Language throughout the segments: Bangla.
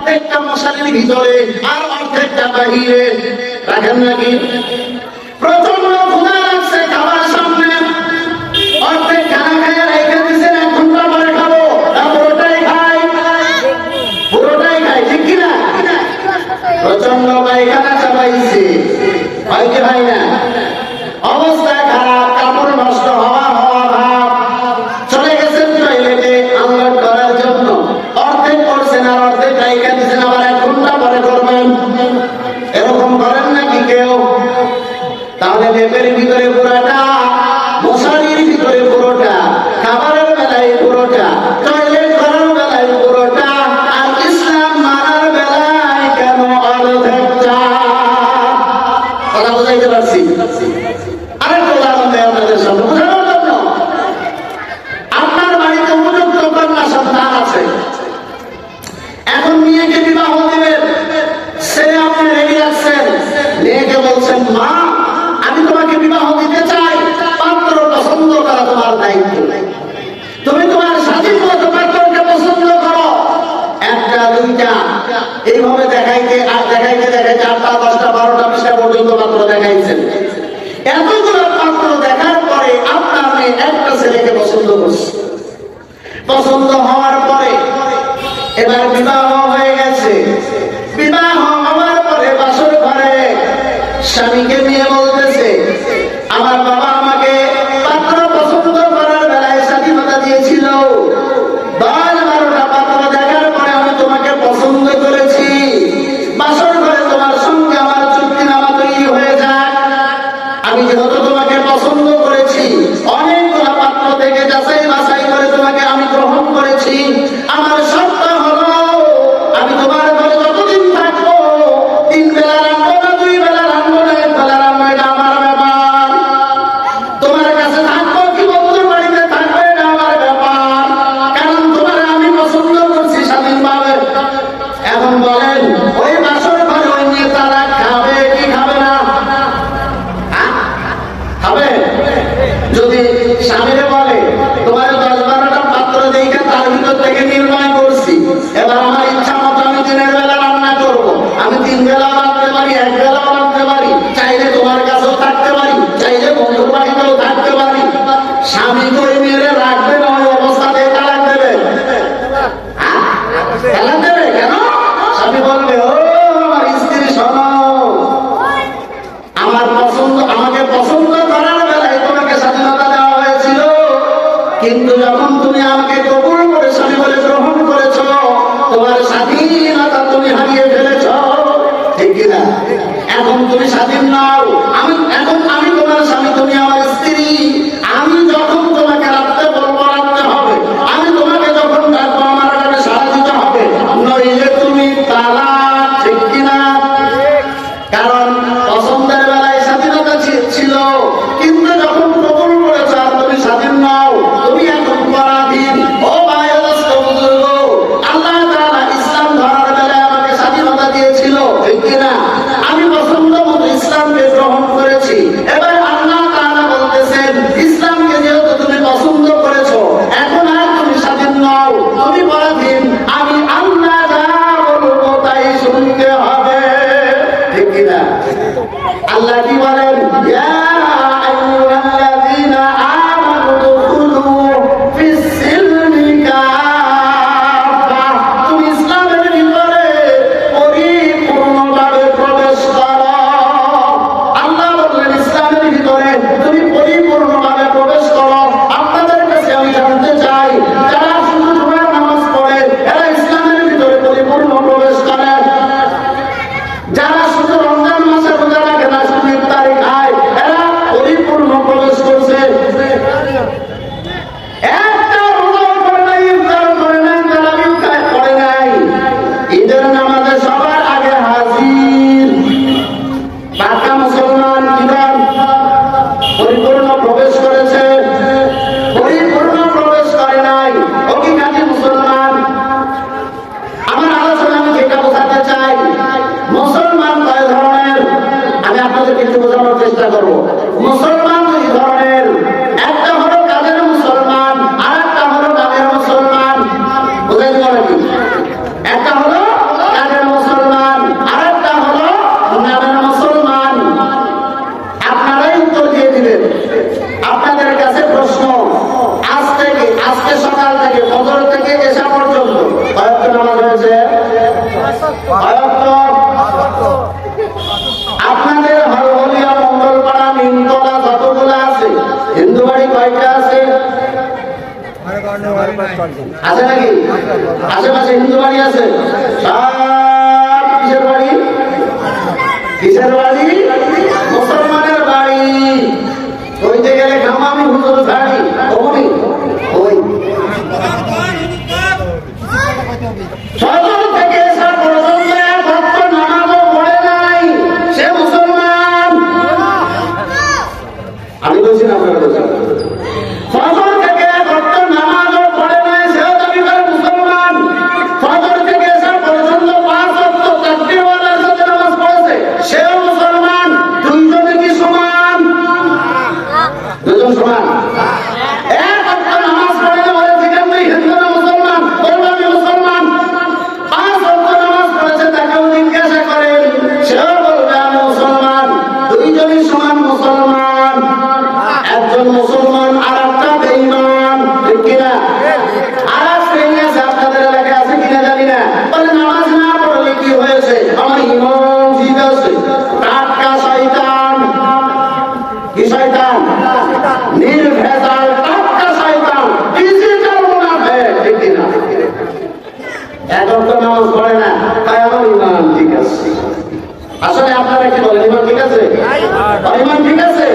অর্ধেকটা মশালির ভিতরে আর অর্ধেকটা বাহিরে। রাখেন নাকি অর্ধেক পুরোটাই খাই। পুরোটাই খাই প্রচণ্ড পায়খানা চাপাইছে। হয় কি ভাই না? করছে পছন্দ হওয়ার পরে, এবার বিবাহ হয়ে গেছে। বিবাহ হওয়ার পরে বাসর ঘরে স্বামীকে নিয়ে যদি স্বামীরে বলে, তোমার দশ বারোটা পাত্র দেখে তার ভিতর থেকে নির্ণয় করছি। এবার আমার ইচ্ছা মতো আমি দিনের বেলা রান্না করব। আমি তিন বেলা রাখতে পারি, এক বেলা রাখতে পারি, চাইলে তোমার কাছেও থাকতে পারি, চাইলে বন্ধুর বাড়িতেও থাকতে পারি। স্বামী করে রাখবে না, ওই অবস্থাতে দেবে। তালাক দেবে কেন? স্বামী বলবে, ও, আমার স্ত্রী শোনো। আমার পছন্দ, আমাকে পছন্দ কিন্তু যখন তুমি আমাকে কবুল করে স্বামী বলে গ্রহণ করেছ, তোমার স্বাধীনতা তুমি হারিয়ে ফেলেছ। ঠিক কিনা এখন তুমি স্বাধীন নাও। আমি, এখন আমি তোমার স্বামী, তুমি আমার স্ত্রী। আমি যখন তোমাকে রাখতে বলব, রাখতে হবে। আমি তোমাকে যখন ডাকবো, আমার কাছে সাহায্য দিতে হবে। নইলে তুমি তালা ঠিক কিনা কারণ আল্লাহ কি বলেন? চেষ্টা করব। মুসলমান আছে নাকি? আশেপাশে হিন্দু বাড়ি আছে? সব কিসের বাড়ি? কিসের বাড়ি? মুসলমানের বাড়ি। ওইতে গেলে ঘামামি হুজুর ধাড়ি কমনি না তাই ইমান ঠিক আছে আসলে আপনারা কি বলেন ইমান ঠিক আছে ইমান ঠিক আছে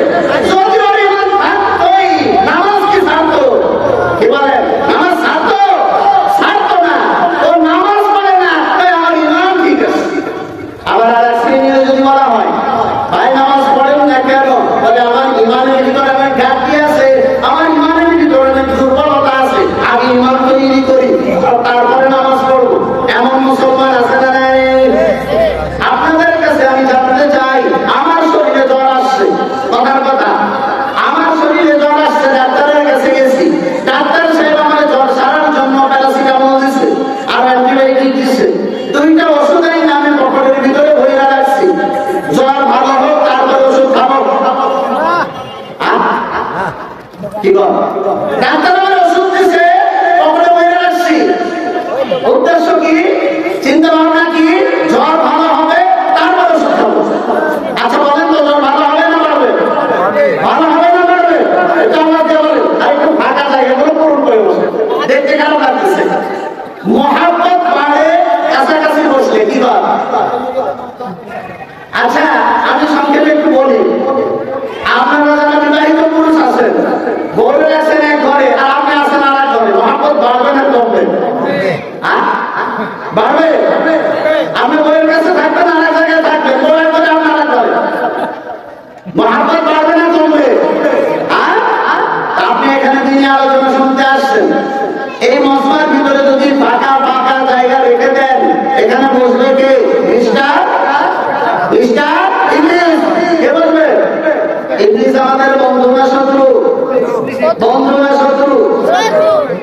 Yeah.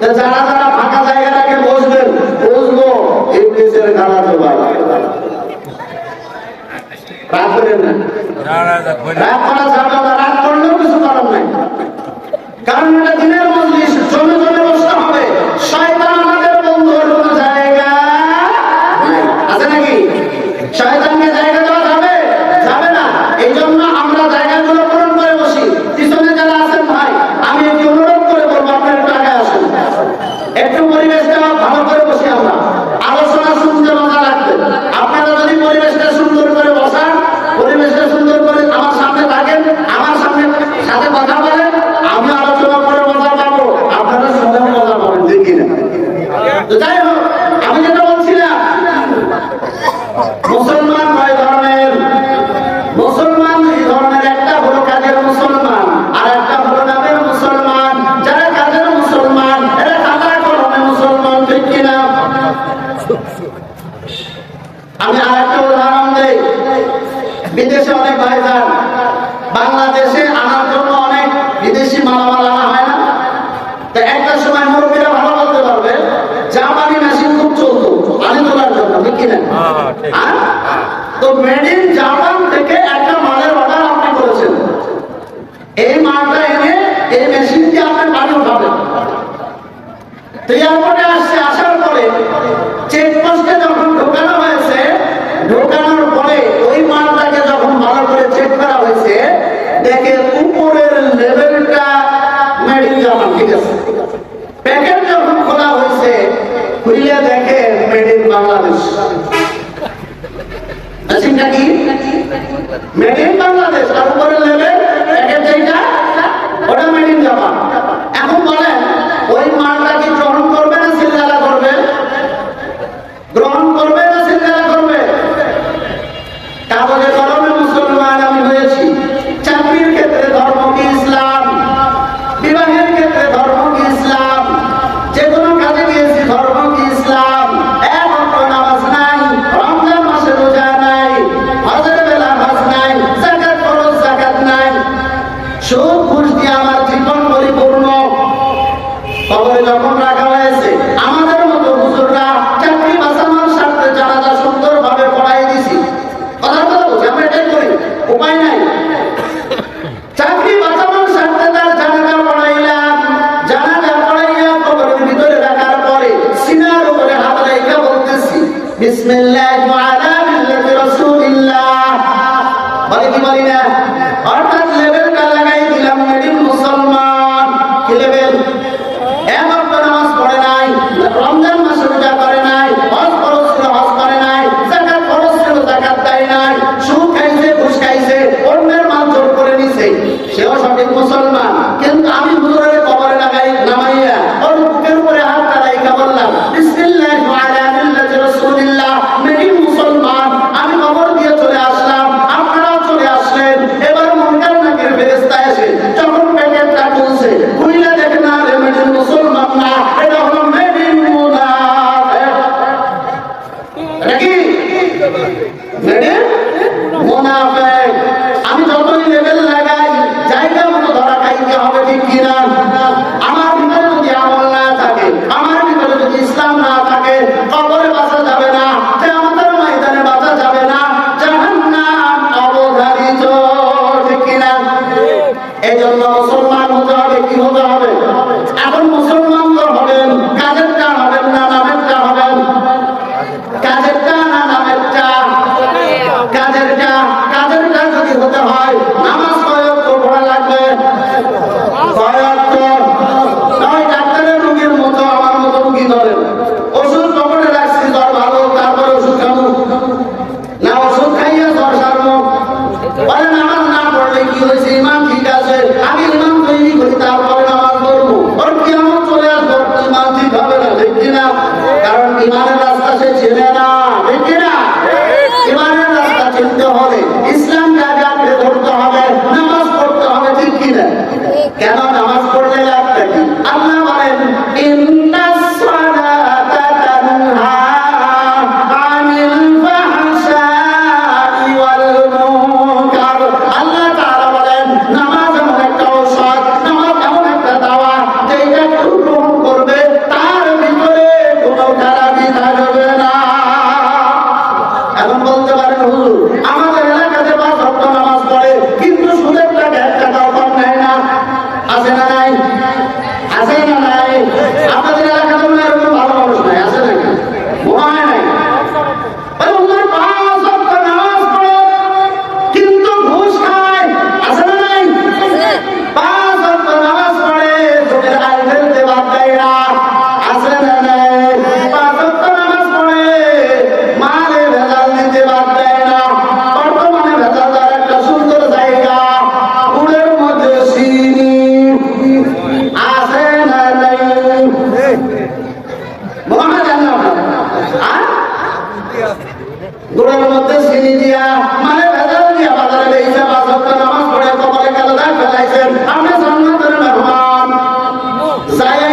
যারা যারা ফাঁকা জায়গাটাকে বসবেন বসবো। এই দেশের গালা জোগাড় না? রাগ করা যাবে তো যাই হোক তো মেড ইন জার্মান থেকে একটা মালের অর্ডার আপনি করেছেন। এই মালটা এনে এই মেশিন দিয়ে আপনার বাড়ি উঠাবেন। এয়ারপোর্টে আসছে, আসার পরে চেকপোস্টে যখন ঢোকানো হয়েছে, ঢোকানোর পরে ওই মালটাকে যখন ভালো করে চেক করা হয়েছে, দেখে উপরের লেভেলটা মেড ইন জার্মান ঠিক আছে? এটা কি? মেড ইন বাংলাদেশ আর উপরের লেভেল একের যেটা ওটা মেড ইন জাপান এখন বলেন liberar. saya